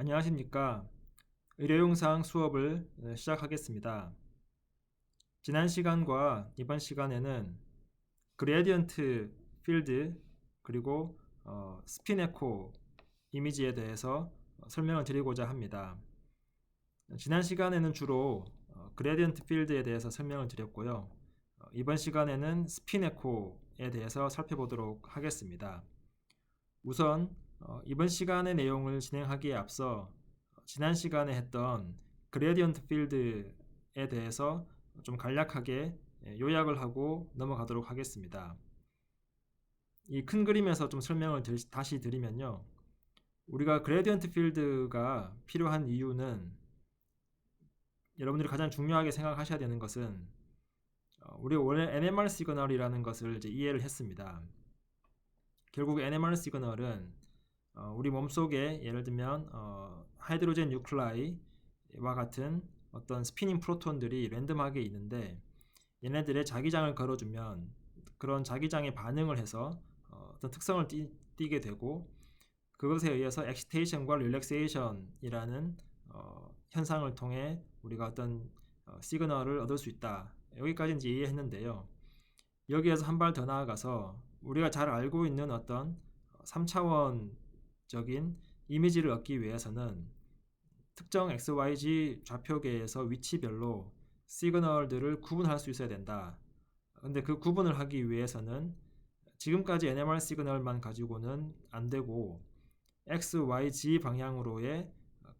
안녕하십니까. 의료용상 수업을 어, 시작하겠습니다. 지난 시간과 이번 시간에는 그레디언트 필드 그리고 어, 스핀 에코 이미지에 대해서 어, 설명을 드리고자 합니다. 지난 시간에는 주로 어, 그레디언트 필드에 대해서 설명을 드렸고요. 어, 이번 시간에는 스핀 에코에 대해서 살펴보도록 하겠습니다. 우선 어, 이번 시간의 내용을 진행하기에 앞서 어, 지난 시간에 했던 그레디언트 필드에 대해서 좀 간략하게 예, 요약을 하고 넘어가도록 하겠습니다. 이 큰 그림에서 좀 설명을 드- 다시 드리면요. 우리가 그레디언트 필드가 필요한 이유는 여러분들이 가장 중요하게 생각하셔야 되는 것은 어, 우리 원래 NMR 시그널이라는 것을 이제 이해를 했습니다. 결국 NMR 시그널은 어, 우리 몸속에 예를 들면 어, 하이드로젠 뉴클라이와 같은 어떤 스피닝 프로톤들이 랜덤하게 있는데 얘네들의 자기장을 걸어주면 그런 자기장에 반응을 해서 어, 어떤 특성을 띠, 게 되고 그것에 의해서 엑시테이션과 릴렉세이션이라는 어, 현상을 통해 우리가 어떤 어, 시그널을 얻을 수 있다. 여기까지 이제 이해했는데요. 여기에서 한 발 더 나아가서 우리가 잘 알고 있는 어떤 3차원 적인 이미지를 얻기 위해서는 특정 XYZ 좌표계에서 위치별로 시그널들을 구분할 수 있어야 된다. 근데 그 구분을 하기 위해서는 지금까지 NMR 시그널만 가지고는 안 되고 XYZ 방향으로의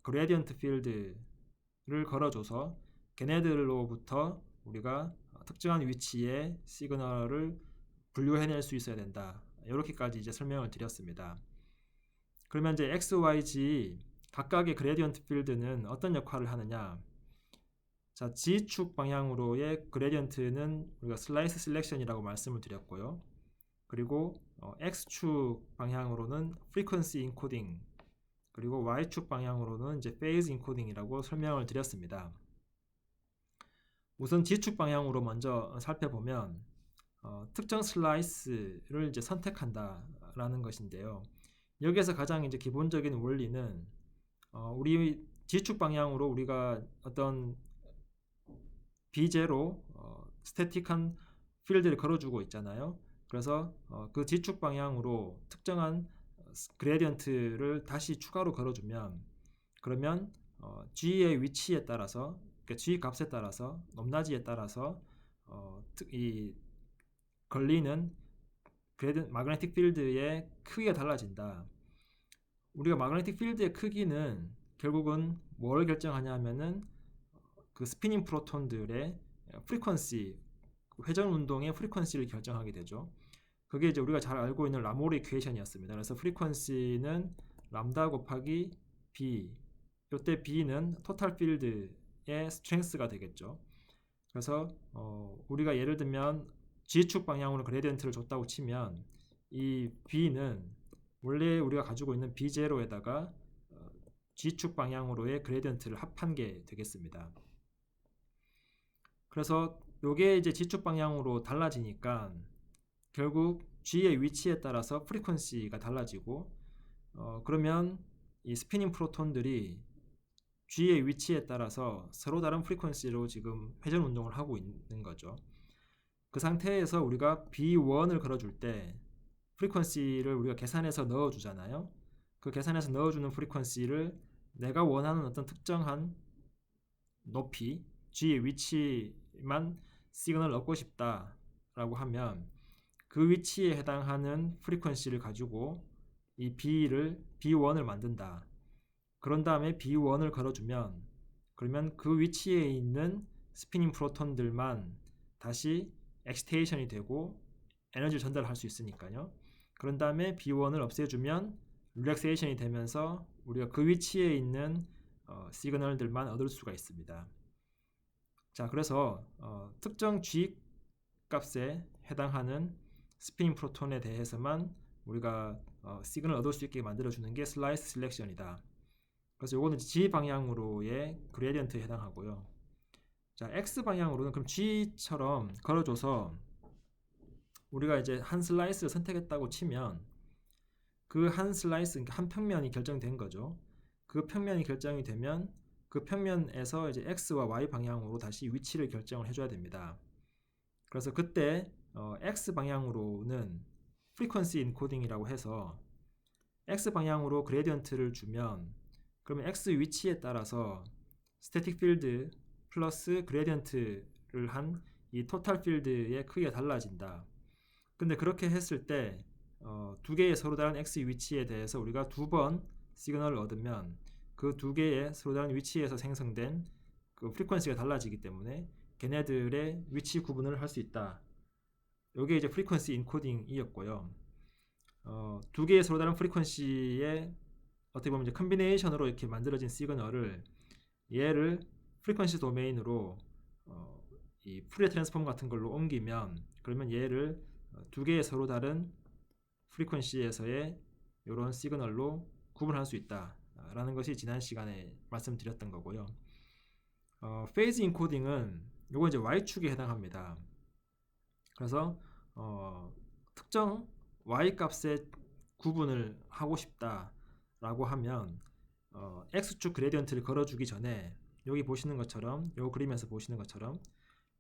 그레디언트 필드를 걸어줘서 걔네들로부터 우리가 특정한 위치의 시그널을 분류해낼 수 있어야 된다. 이렇게까지 이제 설명을 드렸습니다. 그러면 이제 X, Y, Z 각각의 그레디언트 필드는 어떤 역할을 하느냐? 자, G축 방향으로의 그레디언트는 우리가 슬라이스 셀렉션이라고 말씀을 드렸고요. 그리고 어, X축 방향으로는 frequency encoding 그리고 Y축 방향으로는 이제 phase encoding이라고 설명을 드렸습니다. 우선 G축 방향으로 먼저 살펴보면 어, 특정 슬라이스를 이제 선택한다라는 것인데요. 여기에서 가장 이제 기본적인 원리는 어, 우리 G축 방향으로 우리가 어떤 비제로 어, 스태틱한 필드를 걸어주고 있잖아요. 그래서 어, 그 G축 방향으로 특정한 그레디언트를 다시 추가로 걸어주면 그러면 어, G의 위치에 따라서 그러니까 G 값에 따라서 높낮이에 따라서 어, 특- 이 걸리는 그레디 마그네틱 필드의 크기가 달라진다. 우리가 마그네틱 필드의 크기는 결국은 뭘 결정하냐면은 그 스피닝 프로톤들의 프리퀀시 회전 운동의 프리퀀시를 결정하게 되죠. 그게 이제 우리가 잘 알고 있는 라모르 이퀘이션이었습니다. 그래서 프리퀀시는 람다 곱하기 b 이때 b는 토탈 필드의 스트렝스가 되겠죠. 그래서 어, 우리가 예를 들면 G축 방향으로 그레디언트를 줬다고 치면 이 B는 원래 우리가 가지고 있는 B0에다가 어, G축 방향으로의 그레디언트를 합한 게 되겠습니다. 그래서 요게 이제 G축 방향으로 달라지니까 결국 G의 위치에 따라서 프리퀀시가 달라지고 어, 그러면 이 스피닝 프로톤들이 G의 위치에 따라서 서로 다른 프리퀀시로 지금 회전 운동을 하고 있는 거죠. 그 상태에서 우리가 B1을 걸어줄 때 프리퀀시를 우리가 계산해서 넣어주잖아요. 그 계산해서 넣어주는 프리퀀시를 내가 원하는 어떤 특정한 높이, G의 위치만 시그널을 얻고 싶다라고 하면 그 위치에 해당하는 프리퀀시를 가지고 이 B를 B1을 만든다. 그런 다음에 B1을 걸어주면 그러면 그 위치에 있는 스피닝 프로톤들만 다시 엑스테이션이 되고 에너지를 전달할 수 있으니까요. 그런 다음에 B1을 없애주면 릴렉세이션이 되면서 우리가 그 위치에 있는 어, 시그널들만 얻을 수가 있습니다. 자, 그래서 어, 특정 G 값에 해당하는 스피닝 프로톤에 대해서만 우리가 어, 시그널 얻을 수 있게 만들어주는 게 슬라이스 셀렉션이다. 그래서 요거는 G 방향으로의 그레디언트에 해당하고요. 자, X 방향으로는 그럼 G처럼 걸어줘서 우리가 이제 한 슬라이스를 선택했다고 치면 그 한 슬라이스, 그러니까 한 평면이 결정된 거죠. 그 평면이 결정이 되면 그 평면에서 이제 x와 y 방향으로 다시 위치를 결정을 해줘야 됩니다. 그래서 그때 어, x 방향으로는 frequency encoding이라고 해서 x 방향으로 그레디언트를 주면 그러면 x 위치에 따라서 스태틱 필드 플러스 그레디언트를 한 이 토탈 필드의 크기가 달라진다. 근데 그렇게 했을 때 어, 두 개의 서로 다른 x 위치에 대해서 우리가 두 번 시그널을 얻으면 그 두 개의 서로 다른 위치에서 생성된 그 프리퀀시가 달라지기 때문에 걔네들의 위치 구분을 할 수 있다. 이게 이제 프리퀀시 인코딩이었고요. 어, 두 개의 서로 다른 프리퀀시의 어떻게 보면 이제 컨비네이션으로 이렇게 만들어진 시그널을 얘를 프리퀀시 도메인으로 어, 이 푸리에 트랜스폼 같은 걸로 옮기면 그러면 얘를 어, 두 개의 서로 다른 프리퀀시에서의 이런 시그널로 구분할 수 있다라는 것이 지난 시간에 말씀드렸던 거고요. 어, 페이즈 인코딩은 이거 이제 y축에 해당합니다. 그래서 어, 특정 y 값의 구분을 하고 싶다라고 하면 어, x축 그레디언트를 걸어주기 전에 여기 보시는 것처럼 요 그림에서 보시는 것처럼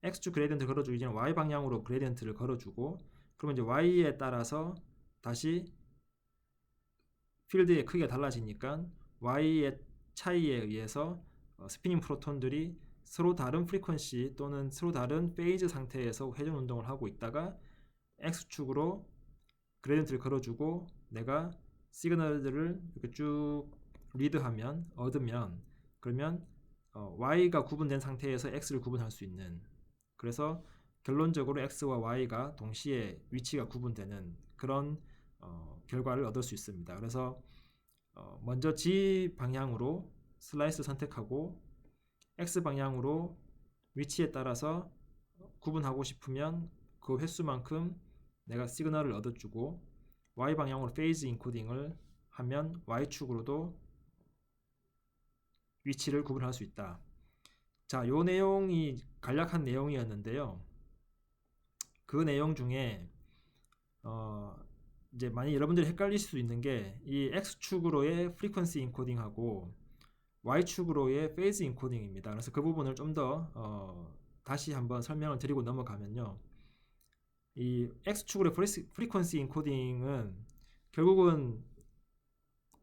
x축 그레디언트 걸어주기 전에 y 방향으로 그레디언트를 걸어주고 그러면 이제 y에 따라서 다시 필드의 크기가 달라지니까 y의 차이에 의해서 어, 스피닝 프로톤들이 서로 다른 프리퀀시 또는 서로 다른 페이즈 상태에서 회전 운동을 하고 있다가 x축으로 그레디언트를 걸어주고 내가 시그널들을 이렇게 쭉 리드하면 얻으면 그러면 어, y가 구분된 상태에서 x를 구분할 수 있는 그래서 결론적으로 x와 y가 동시에 위치가 구분되는 그런 어, 결과를 얻을 수 있습니다. 그래서 어, 먼저 g 방향으로 슬라이스 선택하고 x 방향으로 위치에 따라서 구분하고 싶으면 그 횟수만큼 내가 시그널을 얻어주고 y 방향으로 페이즈 인코딩을 하면 y축으로도 위치를 구분할 수 있다. 자, 요 내용이 간략한 내용이었는데요. 그 내용 중에 어, 이제 많이 여러분들이 헷갈릴 수 있는 게 이 x축으로의 프리퀀시 인코딩하고 y축으로의 페이즈 인코딩입니다. 그래서 그 부분을 좀더 어, 다시 한번 설명을 드리고 넘어가면요. 이 x축으로의 프리퀀시 인코딩은 결국은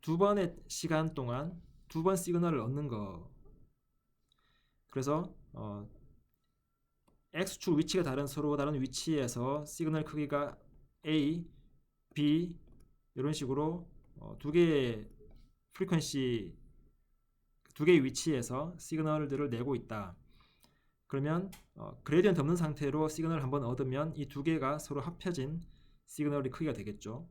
두 번의 시간 동안 두 번 시그널을 얻는 거 그래서 어, x축 위치가 다른 서로 다른 위치에서 시그널 크기가 a, b 이런 식으로 어, 두 개의 프리퀀시 두 개의 위치에서 시그널들을 내고 있다. 그러면 어, 그레디언트 없는 상태로 시그널을 한번 얻으면 이 두 개가 서로 합혀진 시그널의 크기가 되겠죠.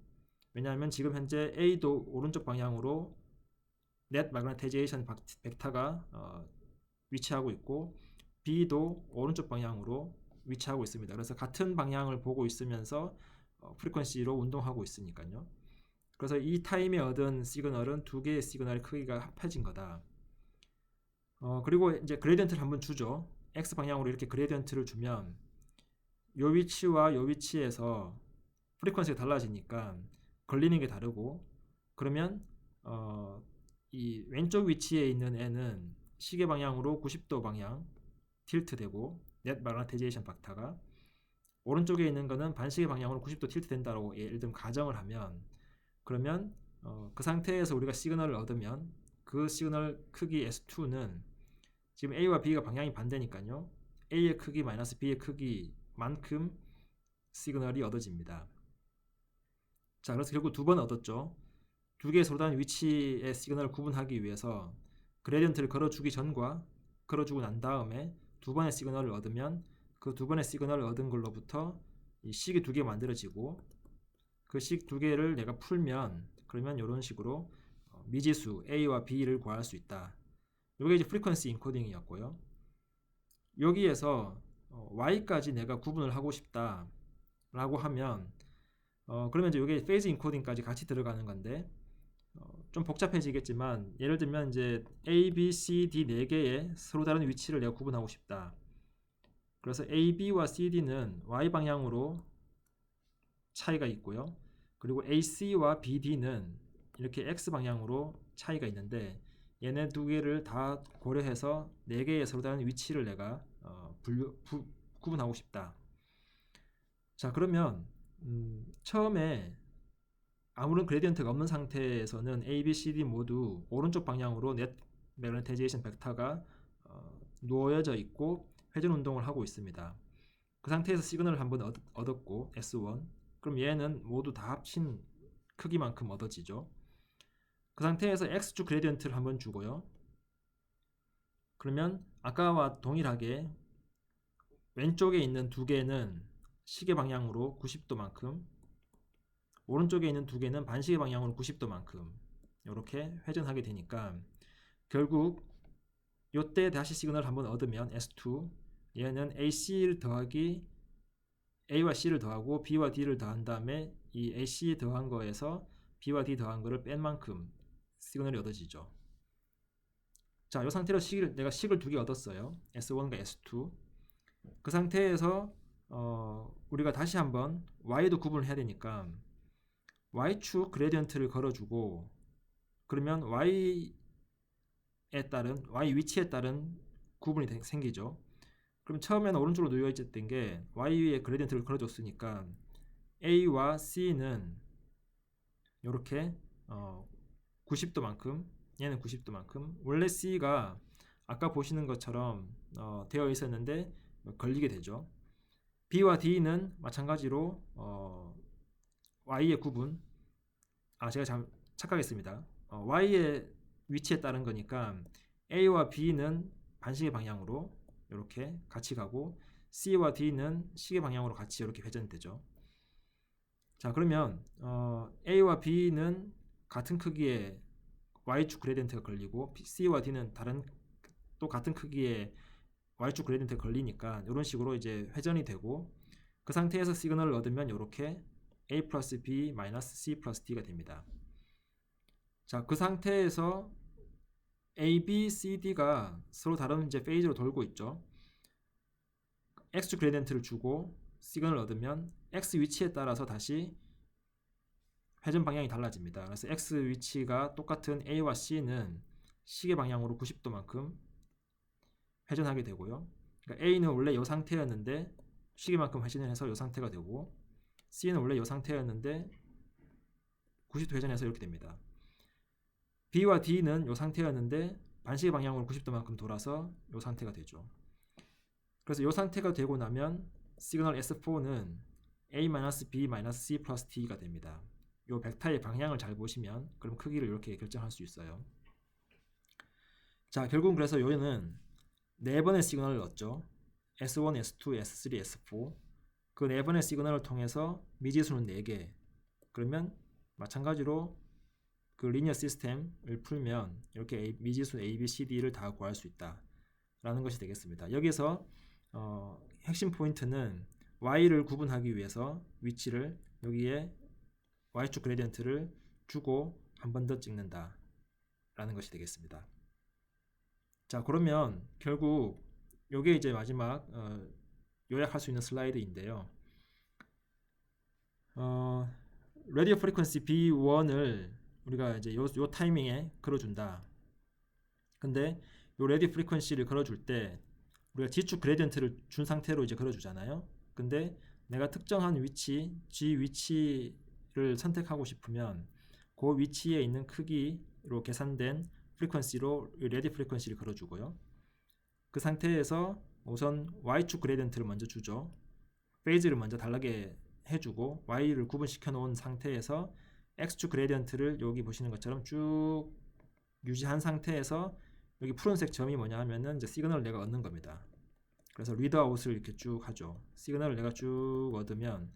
왜냐하면 지금 현재 A도 오른쪽 방향으로 net magnetization 벡터가 어, 위치하고 있고 B도 오른쪽 방향으로 위치하고 있습니다. 그래서 같은 방향을 보고 있으면서 어, 프리퀀시로 운동하고 있으니까요. 그래서 이 타임에 얻은 시그널은 두 개의 시그널의 크기가 합해진 거다. 어, 그리고 이제 그레디언트를 한번 주죠. x 방향으로 이렇게 그레디언트를 주면 요 위치와 요 위치에서 프리퀀시가 달라지니까 걸리는 게 다르고 그러면 어, 이 왼쪽 위치에 있는 애는 시계 방향으로 90도 방향 틸트 되고 넷 마그네타이제이션 벡터가 오른쪽에 있는 거는 반시계 방향으로 90도 틸트 된다고 예를 들면 가정을 하면 그러면 어, 그 상태에서 우리가 시그널을 얻으면 그 시그널 크기 S2는 지금 A와 B가 방향이 반대니까요. A의 크기 마이너스 B의 크기만큼 시그널이 얻어집니다. 자, 그래서 결국 두 번 얻었죠. 두 개의 서로 다른 위치의 시그널을 구분하기 위해서 그레디언트를 걸어주기 전과 걸어주고 난 다음에 두 번의 시그널을 얻으면 그 두 번의 시그널을 얻은 걸로부터 이 식이 두 개 만들어지고 그 식 두 개를 내가 풀면 그러면 이런 식으로 어, 미지수 A와 B를 구할 수 있다. 이게 이제 프리퀀시 인코딩이었고요. 여기에서 어, Y까지 내가 구분을 하고 싶다라고 하면 어, 그러면 이제 이게 페이즈 인코딩까지 같이 들어가는 건데 어, 좀 복잡해지겠지만 예를 들면 이제 A, B, C, D 네 개의 서로 다른 위치를 내가 구분하고 싶다. 그래서 A, B와 C, D는 Y 방향으로 차이가 있고요. 그리고 A, C와 B, D는 이렇게 X 방향으로 차이가 있는데 얘네 두 개를 다 고려해서 네 개의 서로 다른 위치를 내가 어, 분류, 부, 구분하고 싶다. 자 그러면 음, 처음에 아무런 그레디언트가 없는 상태에서는 A, B, C, D 모두 오른쪽 방향으로 넷 매그네타이제이션 벡터가 어, 놓여져 있고 회전 운동을 하고 있습니다. 그 상태에서 시그널을 한번 얻, 얻었고 S1 그럼 얘는 모두 다 합친 크기만큼 얻어지죠. 그 상태에서 X축 그레디언트를 한번 주고요. 그러면 아까와 동일하게 왼쪽에 있는 두 개는 시계 방향으로 90도만큼 오른쪽에 있는 두 개는 반시계 방향으로 90도만큼 이렇게 회전하게 되니까 결국 요때 다시 시그널을 한번 얻으면 S2 얘는 AC를 더하기 A와 C를 더하고 B와 D를 더한 다음에 이 AC 더한 거에서 B와 D 더한 거를 뺀 만큼 시그널이 얻어지죠. 자, 이 상태로 식을 내가 식을 두 개 얻었어요. S1과 S2. 그 상태에서 어, 우리가 다시 한번 Y도 구분을 해야 되니까 Y축 그레디언트를 걸어주고 그러면 Y에 따른 Y 위치에 따른 구분이 되- 생기죠. 그럼 처음에는 오른쪽으로 놓여 있었던 게 Y에 그레디언트를 걸어줬으니까 A와 C는 이렇게 어, 90도만큼 얘는 90도만큼 원래 C가 아까 보시는 것처럼 어, 되어 있었는데 걸리게 되죠. B와 D는 마찬가지로 어, Y의 구분 아 제가 잘 착각했습니다. 어, Y의 위치에 따른 거니까 A와 B는 반시계 방향으로 이렇게 같이 가고 C와 D는 시계 방향으로 같이 이렇게 회전되죠. 자 그러면 어, A와 B는 같은 크기의 Y축 그레디언트가 걸리고 C와 D는 다른 또 같은 크기의 Y축 그레디언트가 걸리니까 이런 식으로 이제 회전이 되고 그 상태에서 시그널을 얻으면 이렇게 A 플러스 B 마이너스 C 플러스 D가 됩니다. 자, 그 상태에서 A, B, C, D가 서로 다른 이제 페이지로 돌고 있죠. X축 그레디언트를 주고 시그널을 얻으면 X 위치에 따라서 다시 회전 방향이 달라집니다. 그래서 X 위치가 똑같은 A와 C는 시계 방향으로 90도만큼 회전하게 되고요. 그러니까 A는 원래 이 상태였는데 시계만큼 회전을 해서 이 상태가 되고 C는 원래 이 상태였는데 90도 회전해서 이렇게 됩니다. B와 D는 이 상태였는데 반시계 방향으로 90도만큼 돌아서 이 상태가 되죠. 그래서 이 상태가 되고 나면 시그널 S4는 A-B-C 플러스 D가 됩니다. 이 벡터의 방향을 잘 보시면 그럼 크기를 이렇게 결정할 수 있어요. 자, 결국은 그래서 여기는 네 번의 시그널을 얻죠. S1, S2, S3, S4. 그 네 번의 시그널을 통해서 미지수는 4개. 그러면 마찬가지로 그 리니어 시스템을 풀면 이렇게 A- 미지수 A, B, C, D를 다 구할 수 있다. 라는 것이 되겠습니다. 여기서 어, 핵심 포인트는 Y를 구분하기 위해서 위치를 여기에 Y축 그레디언트를 주고 한 번 더 찍는다. 라는 것이 되겠습니다. 자, 그러면 결국 요게 이제 마지막 어, 요약할 수 있는 슬라이드인데요. 어, 라디오 프리퀀시 B1을 우리가 이제 요, 요 타이밍에 걸어준다. 근데 요 라디오 프리퀀시를 걸어줄 때 우리가 G축 그레디언트를 준 상태로 이제 걸어주잖아요. 근데 내가 특정한 위치, G 위치를 선택하고 싶으면 그 위치에 있는 크기로 계산된 프리퀀시로 레디 프리퀀시를 걸어주고요. 그 상태에서 우선 Y축 그레디언트를 먼저 주죠. 페이즈를 먼저 달라게 해주고 Y를 구분시켜 놓은 상태에서 X축 그레디언트를 여기 보시는 것처럼 쭉 유지한 상태에서 여기 푸른색 점이 뭐냐 하면은 이제 시그널을 내가 얻는 겁니다. 그래서 리드아웃을 이렇게 쭉 하죠. 시그널을 내가 쭉 얻으면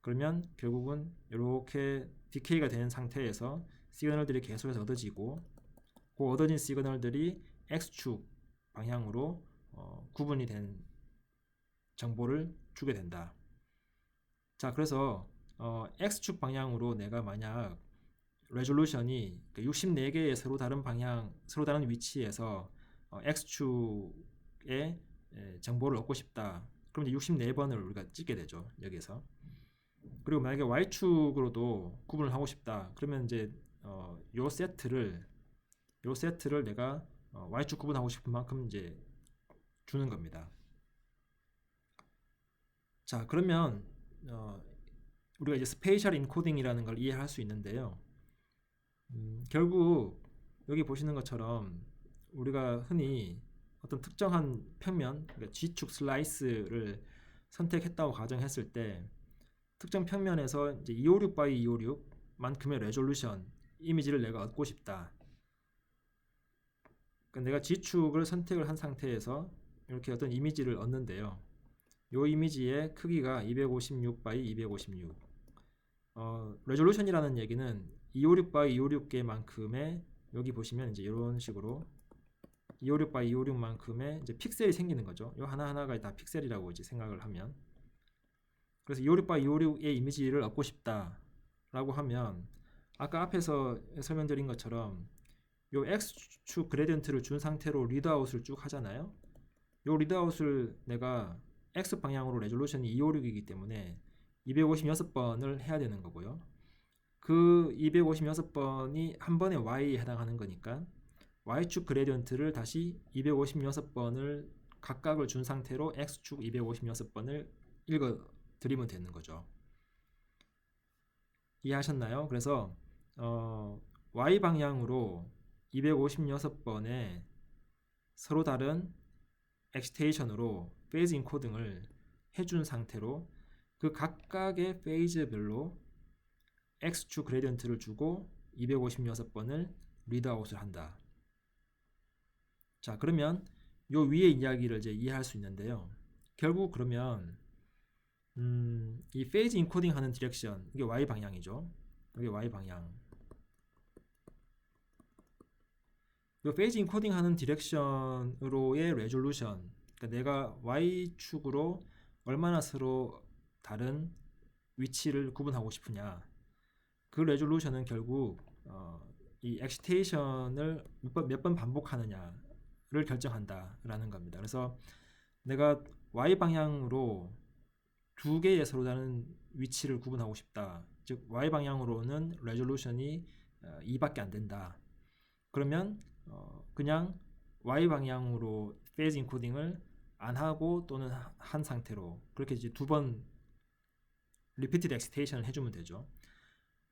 그러면 결국은 이렇게 디케이가 되는 상태에서 시그널들이 계속해서 얻어지고 그 얻어진 시그널들이 X축 방향으로 어, 구분이 된 정보를 주게 된다. 자, 그래서 어, X축 방향으로 내가 만약 레졸루션이 64개의 서로 다른 방향, 서로 다른 위치에서 어, X축의 에, 정보를 얻고 싶다. 그럼 이제 64번을 우리가 찍게 되죠. 여기서. 그리고 만약에 Y축으로도 구분을 하고 싶다. 그러면 이제 어, 요 세트를 요 세트를 내가 어, y축 구분하고 싶은 만큼 이제 주는 겁니다. 자 그러면 어, 우리가 이제 스페이셜 인코딩이라는 걸 이해할 수 있는데요. 음, 결국 여기 보시는 것처럼 우리가 흔히 어떤 특정한 평면, 그러니까 G축 슬라이스를 선택했다고 가정했을 때 특정 평면에서 이제 256 by 256만큼의 레졸루션 이미지를 내가 얻고 싶다. 그러니까 내가 G축을 선택을 한 상태에서 이렇게 어떤 이미지를 얻는데요. 이 이미지의 크기가 256 by 256. 어, 레졸루션이라는 얘기는 256 by 256개만큼의 여기 보시면 이제 이런 식으로 256 by 256만큼의 이제 픽셀이 생기는 거죠. 이 하나 하나가 다 픽셀이라고 이제 생각을 하면 그래서 256 by 256의 이미지를 얻고 싶다라고 하면 아까 앞에서 설명드린 것처럼 요 x축 그레디언트를 준 상태로 리드아웃을 쭉 하잖아요. 요 리드아웃을 내가 x 방향으로 레졸루션이 256이기 때문에 256번을 해야 되는 거고요. 그 256번이 한 번에 y에 해당하는 거니까 y축 그레디언트를 다시 256번을 각각을 준 상태로 x축 256번을 읽어 드리면 되는 거죠. 이해하셨나요? 그래서 어, y 방향으로 256번의 서로 다른 엑스테이션으로 페이즈 인코딩을 해준 상태로 그 각각의 페이즈별로 x축 그레디언트를 주고 256번을 리드아웃을 한다. 자, 그러면 요 위의 이야기를 이제 이해할 수 있는데요. 결국 그러면 음, 이 페이즈 인코딩 하는 디렉션 이게 y 방향이죠. 이게 y 방향. 이 페이지 인코딩 하는 디렉션으로의 레졸루션 그러니까 내가 y축으로 얼마나 서로 다른 위치를 구분하고 싶으냐 그 레졸루션은 결국 어, 이 엑시테이션을 몇번 반복하느냐를 결정한다라는 겁니다. 그래서 내가 y 방향으로 두 개의 서로 다른 위치를 구분하고 싶다. 즉 y 방향으로는 레졸루션이 어, 2밖에 안 된다. 그러면 어, 그냥 y 방향으로 페이즈 인코딩을 안 하고 또는 한 상태로 그렇게 이제 두 번 리피티드 엑스테이션을 해주면 되죠.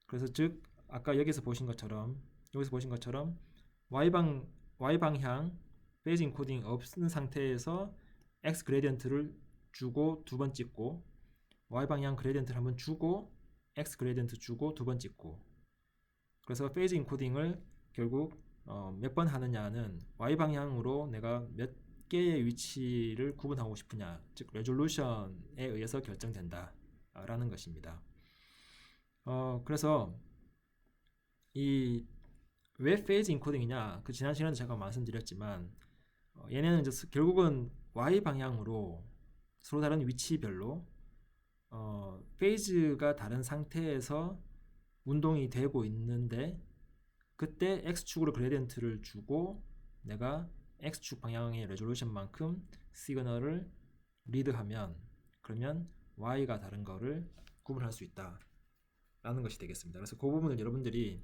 그래서 즉 아까 여기서 보신 것처럼 여기서 보신 것처럼 y 방 y 방향 페이즈 인코딩 없는 상태에서 x 그레디언트를 주고 두 번 찍고 y 방향 그레디언트를 한번 주고 x 그레디언트 주고 두 번 찍고 그래서 페이즈 인코딩을 결국 어, 몇 번 하느냐는 y 방향으로 내가 몇 개의 위치를 구분하고 싶으냐 즉 레졸루션에 의해서 결정된다 라는 것입니다. 어, 그래서 이 왜 페이즈 인코딩이냐 그 지난 시간에 제가 말씀드렸지만 어, 얘네는 이제 결국은 y 방향으로 서로 다른 위치별로 어, 페이즈가 다른 상태에서 운동이 되고 있는데 그때 x축으로 그레디언트를 주고 내가 x축 방향의 레졸루션만큼 시그널을 리드하면 그러면 y가 다른 거를 구분할 수 있다 라는 것이 되겠습니다 그래서 그 부분을 여러분들이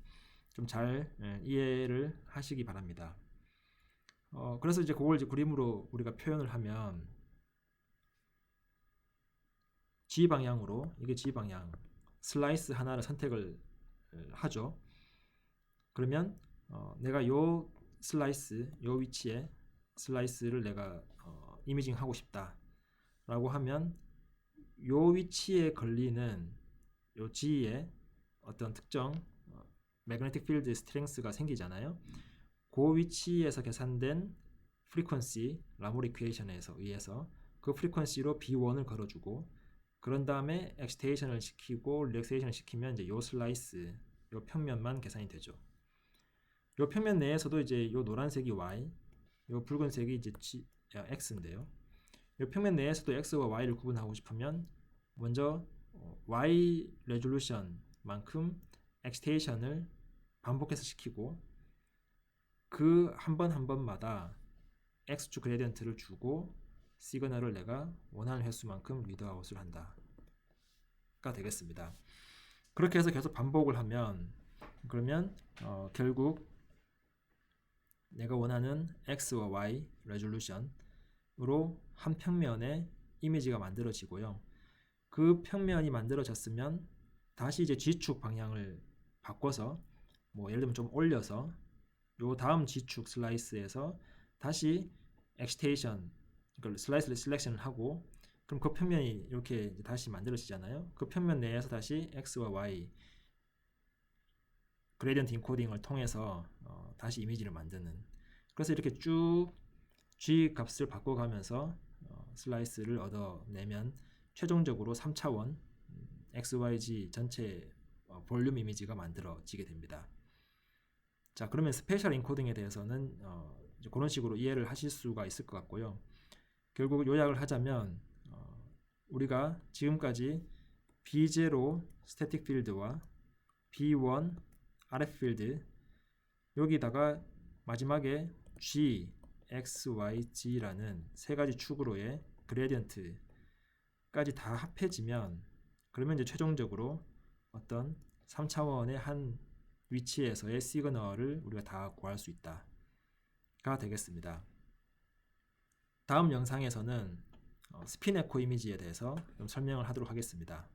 좀잘 예, 이해를 하시기 바랍니다 어, 그래서 이제 그걸 이제 그림으로 우리가 표현을 하면 G 방향으로 이게 G 방향 슬라이스 하나를 선택을 하죠. 그러면 어, 내가 요 슬라이스 요 위치에 슬라이스를 내가 어, 이미징 하고 싶다라고 하면 요 위치에 걸리는 요 G에 어떤 특정 어, 매그네틱 필드 스트렝스가 생기잖아요. 그 위치에서 계산된 프리퀀시 라몰 이퀘이션에서 의해서 그 프리퀀시로 B1을 걸어주고 그런 다음에 엑스테이션을 시키고 릴렉세이션을 시키면 이제 요 슬라이스 요 평면만 계산이 되죠. 요 평면 내에서도 이제 요 노란색이 y, 요 붉은색이 이제 G, 야, x인데요. 요 평면 내에서도 x와 y를 구분하고 싶으면 먼저 어, y 레졸루션만큼 엑스테이션을 반복해서 시키고 그 한번한 번마다 x축 그레디언트를 주고 시그널을 내가 원하는 횟수만큼 리드아웃을 한다가 되겠습니다. 그렇게 해서 계속 반복을 하면 그러면 어, 결국 내가 원하는 x와 y 레졸루션으로 한 평면의 이미지가 만들어지고요. 그 평면이 만들어졌으면 다시 이제 G축 방향을 바꿔서 뭐 예를 들면 좀 올려서 요 다음 G축 슬라이스에서 다시 엑스테이션 그러니까 슬라이스를 셀렉션을 하고 그럼 그 평면이 이렇게 다시 만들어지잖아요. 그 평면 내에서 다시 x와 y 그레디언트 인코딩을 통해서 어, 다시 이미지를 만드는 그래서 이렇게 쭉 g 값을 바꿔가면서 어, 슬라이스를 얻어내면 최종적으로 3차원 음, XYZ 전체 어, 볼륨 이미지가 만들어지게 됩니다. 자 그러면 스페셜 인코딩에 대해서는 어, 그런 식으로 이해를 하실 수가 있을 것 같고요. 결국 요약을 하자면 어, 우리가 지금까지 B0 스태틱 필드와 B1 RF 필드 여기다가 마지막에 G, X, Y, G라는 세 가지 축으로의 그레디언트까지 다 합해지면 그러면 이제 최종적으로 어떤 3차원의 한 위치에서의 시그널을 우리가 다 구할 수 있다가 되겠습니다. 다음 영상에서는 어, 스핀 에코 이미지에 대해서 좀 설명을 하도록 하겠습니다.